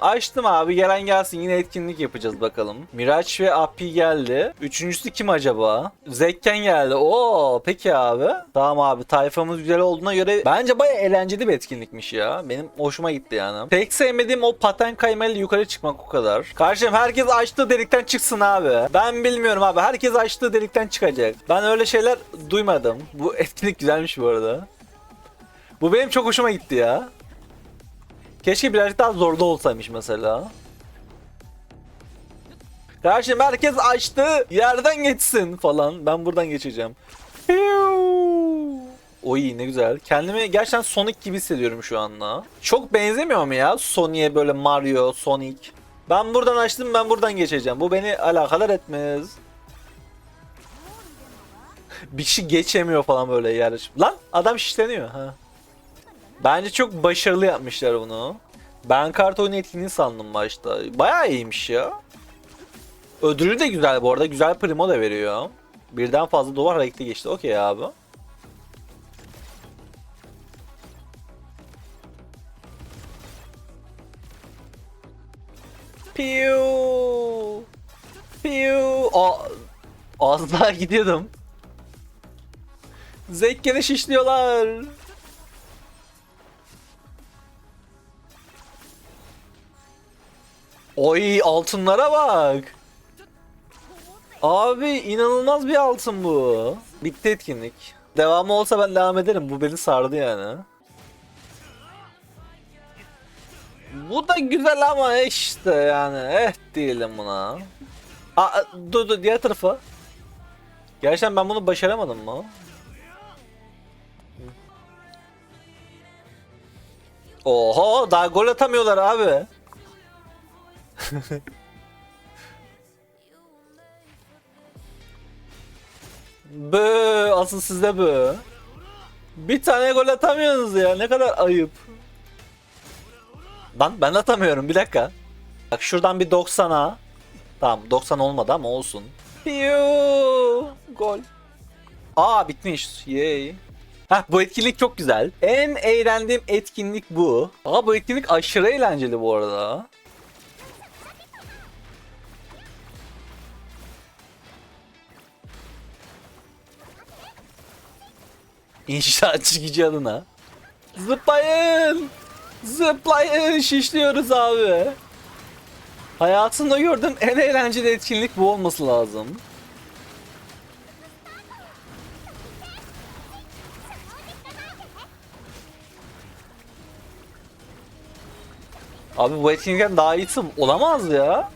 Açtım abi gelen gelsin yine etkinlik yapacağız bakalım. Miraç ve Api geldi. Üçüncüsü kim acaba? Zekken geldi. Oo peki abi. Tamam abi tayfamız güzel olduğuna göre bence baya eğlenceli bir etkinlikmiş ya. Benim hoşuma gitti yani. Tek sevmediğim o paten kaymayla yukarı çıkmak o kadar. Karşım herkes açtığı delikten çıksın abi. Ben bilmiyorum abi. Herkes açtığı delikten çıkacak. Ben öyle şeyler duymadım. Bu etkinlik güzelmiş bu arada. Bu benim çok hoşuma gitti ya. Keşke birazcık daha zorlu olsaymış mesela. Karşım herkes açtı yerden geçsin falan. Ben buradan geçeceğim. Oy ne güzel. Kendimi gerçekten Sonic gibi hissediyorum şu anda. Çok benzemiyor mu ya Sonic'e böyle Mario, Sonic? Ben buradan açtım ben buradan geçeceğim. Bu beni alakadar etmez. Bir kişi geçemiyor falan böyle yarış. Lan adam şişleniyor. Ha. Bence çok başarılı yapmışlar bunu. Ben kart oyunu etkinliği sandım başta. Bayağı iyiymiş ya. Ödülü de güzel bu arada. Güzel primo da veriyor. Birden fazla duvar hareketi geçti. Okey abi. Piu. Piu. Az daha gidiyordum. Zekkene şişliyorlar. Oy altınlara bak. Abi inanılmaz bir altın bu. Bitti etkinlik. Devamı olsa ben devam ederim. Bu beni sardı yani. Bu da güzel ama işte yani eh diyelim buna. Aa, dur dur diğer tarafa. Gerçekten ben bunu başaramadım mı? Oho daha gol atamıyorlar abi. Bö, asıl sizde bö. Bir tane gol atamıyorsunuz ya. Ne kadar ayıp. Lan ben atamıyorum. Bir dakika. Bak şuradan bir 90'a. Tamam 90 olmadı ama olsun. Piu, gol. Aa bitmiş. Yay. Heh bu etkinlik çok güzel. En eğlendiğim etkinlik bu. Aa bu etkinlik aşırı eğlenceli bu arada. İnşaatçı gücü adına. Zıplayın! Zıplayın! Şişliyoruz abi. Hayatımda gördüğüm en eğlenceli etkinlik bu olması lazım. Abi bu etkinlikten daha iyisi olamaz ya.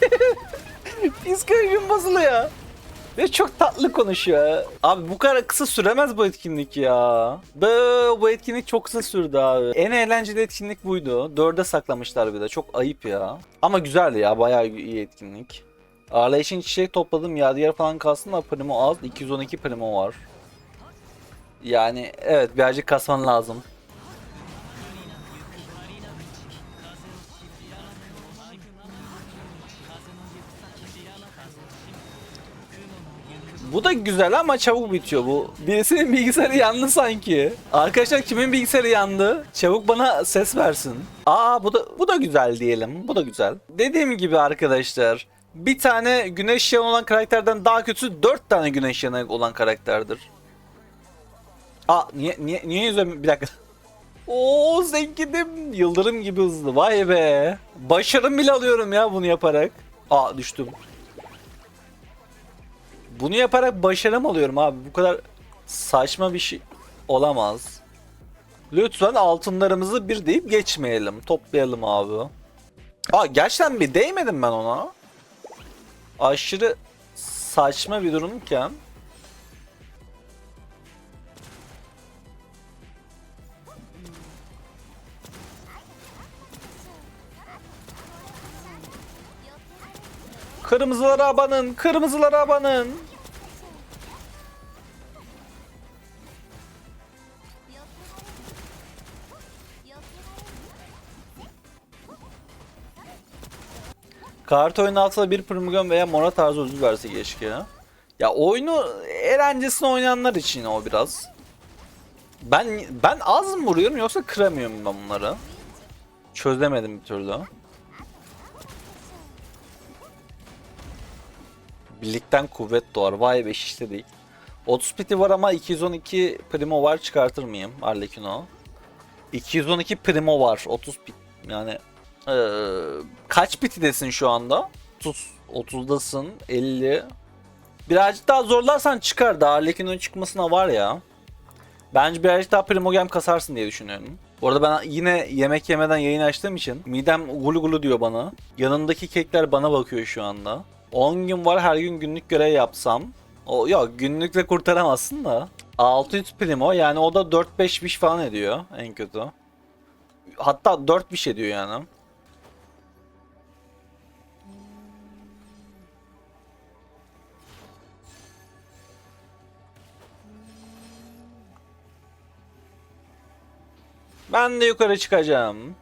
Psikolojim bozuluyor. Ve çok tatlı konuşuyor. Abi bu kadar kısa süremez bu etkinlik ya. Be, bu etkinlik çok kısa sürdü abi. En eğlenceli etkinlik buydu. Dörde saklamışlar bir de. Çok ayıp ya. Ama güzeldi ya. Bayağı iyi etkinlik. Ağırlayışın çiçek topladım. Yadigar falan kalsın da primo az. 212 primo var. Yani evet birazcık kasman lazım. Bu da güzel ama çabuk bitiyor bu. Birisinin bilgisayarı yandı sanki. Arkadaşlar kimin bilgisayarı yandı? Çabuk bana ses versin. Aa bu da bu da güzel diyelim. Bu da güzel. Dediğim gibi arkadaşlar bir tane güneş yanı olan karakterden daha kötüsü 4 tane güneş yanı olan karakterdir. Aa niye niye niye yüzüm bir dakika. Oo zenginim. Yıldırım gibi hızlı. Vay be. Başarım bile alıyorum ya bunu yaparak. Aa düştüm. Bunu yaparak başarım alıyorum abi. Bu kadar saçma bir şey olamaz. Lütfen altınlarımızı bir deyip geçmeyelim. Toplayalım abi. Aa gerçekten bir değmedim ben ona. Aşırı saçma bir durumken. Kırmızılara abanın, kırmızılara abanın. Kart oyunu altında bir primogon veya mora tarzı ödül verse keşke. Ya oyunu eğlencesine oynayanlar için o biraz. Ben ben az mı vuruyorum yoksa kıramıyorum ben bunları? Çözemedim bir türlü. Birlikten kuvvet doğar. Vay be işte değil. 30 piti var ama 212 primo var çıkartır mıyım Arlecchino? 212 primo var. 30 pit yani eee, kaç pitidesin şu anda? 30 30'dasın 50 Birazcık daha zorlarsan çıkar. Daha Arlecchino'nun çıkmasına var ya. Bence birazcık daha primo gem kasarsın diye düşünüyorum. Bu arada ben yine yemek yemeden yayın açtığım için midem gulu gulu diyor bana. Yanındaki kekler bana bakıyor şu anda. 10 gün var her gün günlük görev yapsam. O yok günlükle kurtaramazsın da. 600 primo yani o da 4-5 biş falan ediyor en kötü. Hatta 4 biş ediyor yani. Ben de yukarı çıkacağım.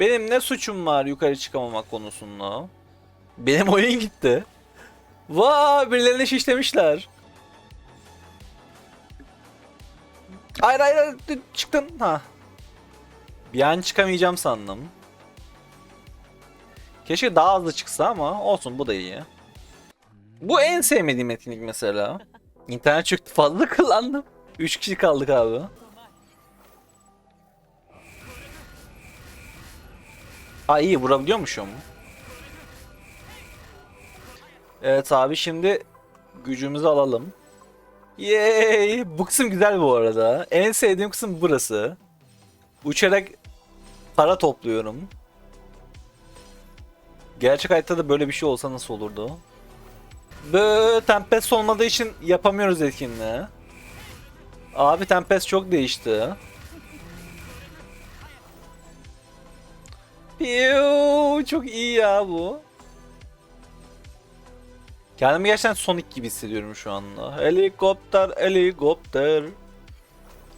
Benim ne suçum var yukarı çıkamamak konusunda? Benim oyun gitti. Vaa birilerini şişlemişler. Hayır hayır çıktın ha. Bir an çıkamayacağım sandım. Keşke daha hızlı çıksa ama olsun bu da iyi. Bu en sevmediğim etkinlik mesela. İnternet çıktı fazla kullandım. 3 kişi kaldık abi. Ha iyi vurabiliyormuşum. Evet abi şimdi gücümüzü alalım. Yay! Bu kısım güzel bu arada. En sevdiğim kısım burası. Uçarak para topluyorum. Gerçek hayatta da böyle bir şey olsa nasıl olurdu? Bö Tempest olmadığı için yapamıyoruz etkinliği. Abi Tempest çok değişti. Piu, çok iyi ya bu. Kendimi gerçekten Sonic gibi hissediyorum şu anda. Helikopter, helikopter.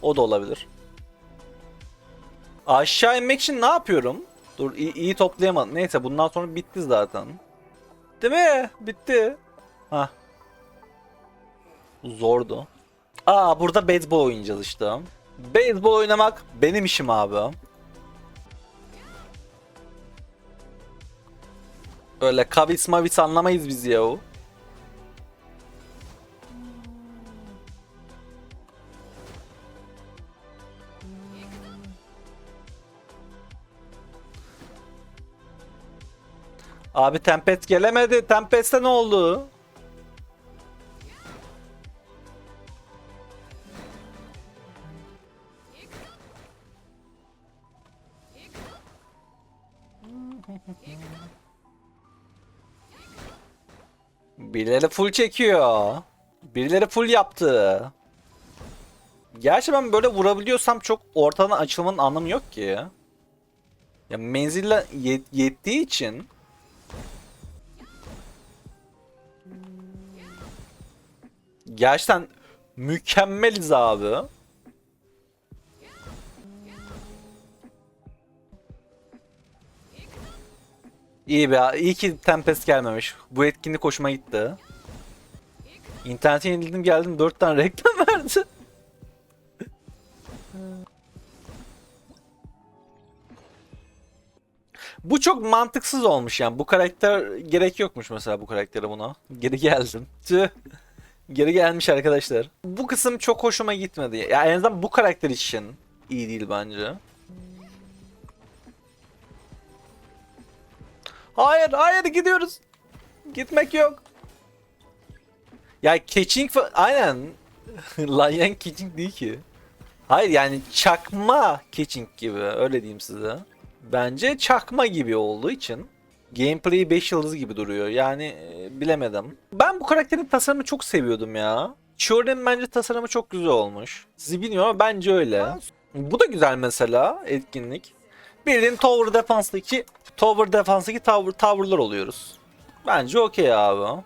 O da olabilir. Aşağı inmek için ne yapıyorum? Dur iyi, iyi toplayamadım. Neyse bundan sonra bitti zaten. Değil mi? Bitti. Ha. Zordu. Aa burada beyzbol oynayacağız işte. Beyzbol oynamak benim işim abi. Öyle kavis mavis anlamayız biz yahu. Abi Tempest gelemedi. Tempest'e ne oldu? Birileri full çekiyor. Birileri full yaptı. Gerçi ben böyle vurabiliyorsam çok ortadan açılmanın anlamı yok ki. Ya menzille yet- yettiği için Gerçekten mükemmeliz abi. İyi be, iyi ki Tempest gelmemiş. Bu etkinlik hoşuma gitti. İnternete yenildim geldim 4 tane reklam verdi. Bu çok mantıksız olmuş yani. Bu karakter gerek yokmuş mesela bu karaktere buna. Geri geldim. Tüh. Geri gelmiş arkadaşlar. Bu kısım çok hoşuma gitmedi. Ya en azından bu karakter için iyi değil bence. Hayır, hayır gidiyoruz. Gitmek yok. Ya catching aynen. Lion catching değil ki. Hayır yani çakma catching gibi öyle diyeyim size. Bence çakma gibi olduğu için gameplay 5 yıldız gibi duruyor. Yani e, bilemedim. Ben bu karakterin tasarımını çok seviyordum ya. Chiori'nin bence tasarımı çok güzel olmuş. Sizi bilmiyorum ama bence öyle. Bu da güzel mesela etkinlik. Bildiğin tower defans'taki tower defans'taki tower tower'lar oluyoruz. Bence okey abi.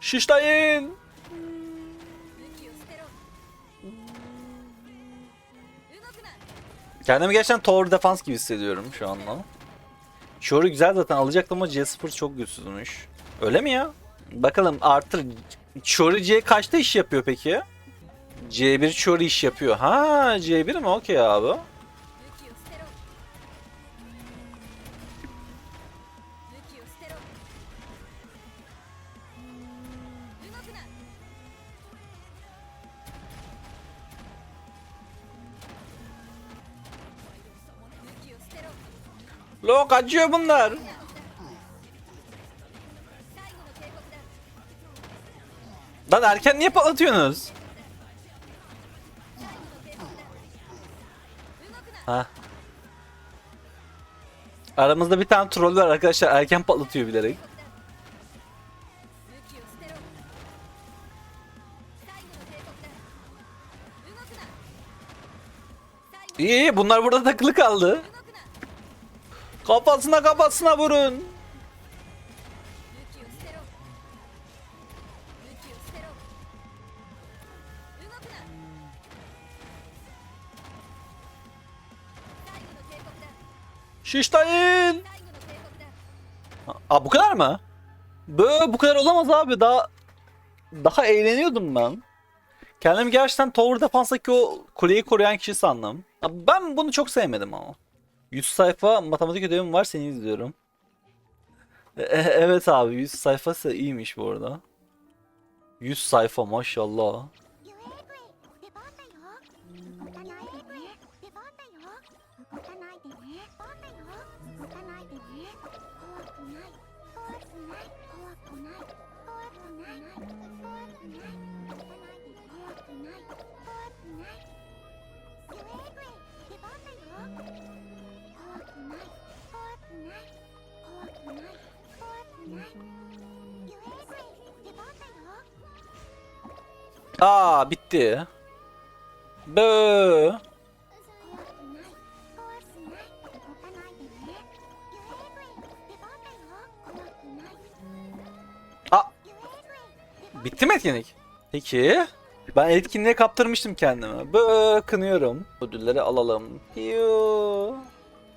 Şişlayın. Kendimi gerçekten tower defans gibi hissediyorum şu anda. Shory güzel zaten alacaktım ama C0 çok güçsüzmüş. Öyle mi ya? Bakalım artır. Shory C kaçta iş yapıyor peki? C1 Shory iş yapıyor. Ha C1 mi? Okey abi. Lo kaçıyor bunlar. Lan erken niye patlatıyorsunuz? Ha. Aramızda bir tane troll var arkadaşlar erken patlatıyor bilerek. İyi bunlar burada takılı kaldı. Kafasına kafasına vurun. Şiştayın. Aa bu kadar mı? Böyle bu kadar olamaz abi. Daha daha eğleniyordum ben. Kendimi gerçekten Tower Defense'daki o kuleyi koruyan kişi sandım. Ben bunu çok sevmedim ama. 100 sayfa matematik ödevim var seni izliyorum. E, e evet abi 100 sayfa iyiymiş bu arada. 100 sayfa maşallah. Aa bitti. Bö. Aa. Bitti mi etkinlik? Peki. Ben etkinliğe kaptırmıştım kendimi. Bö kınıyorum. Ödülleri alalım. Yoo.